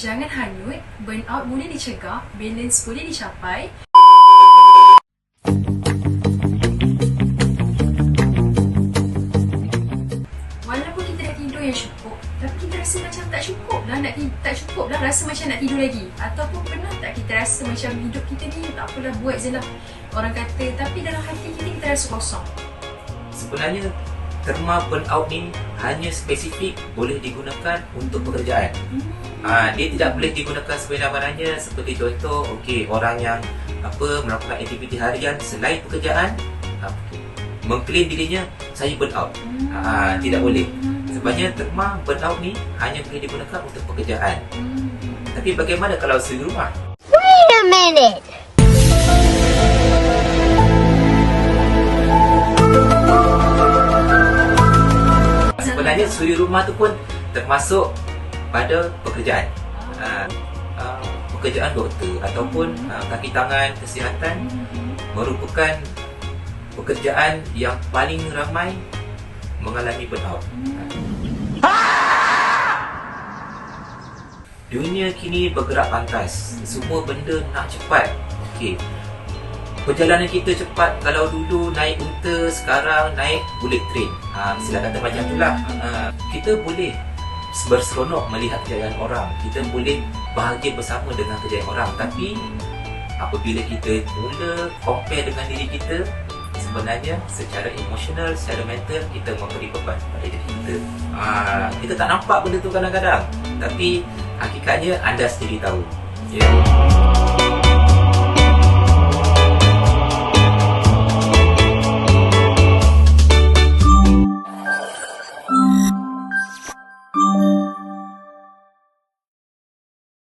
Jangan hanyut, burnout boleh dicegah, balance boleh dicapai. Walaupun kita dah tidur yang cukup, tapi kita rasa macam tak cukup lah, nak ti- tak cukup lah, rasa macam nak tidur lagi. Ataupun pernah tak kita rasa macam hidup kita ni tak apalah buat je lah. Orang kata, tapi dalam hati kita, kita rasa kosong. Sebenarnya terma burnout ni hanya spesifik boleh digunakan untuk pekerjaan. Ha, dia tidak boleh digunakan sebenarnya seperti contoh okey orang yang apa melakukan aktiviti harian selain pekerjaan ha, mengklaim dirinya saya burnout. Ha, tidak boleh. Sebabnya terma burnout ni hanya boleh digunakan untuk pekerjaan. Tapi bagaimana kalau suri rumah? Wait a minute. Suri rumah tu pun termasuk pada pekerjaan. Ha, ha, pekerjaan doktor ataupun ha, kaki tangan kesihatan merupakan pekerjaan yang paling ramai mengalami burnout. Dunia kini bergerak pantas. Semua benda nak cepat. Okey. Perjalanan kita cepat kalau dulu naik unta, sekarang naik bullet train. Ha, sila kata macam itulah. Ha, kita boleh berseronok melihat kejayaan orang. Kita boleh bahagia bersama dengan kejayaan orang. Tapi apabila kita mula compare dengan diri kita, sebenarnya secara emosional, secara mental kita memberi beban pada diri kita. Ha, kita tak nampak benda tu kadang-kadang. Tapi hakikatnya anda sendiri tahu. Ya.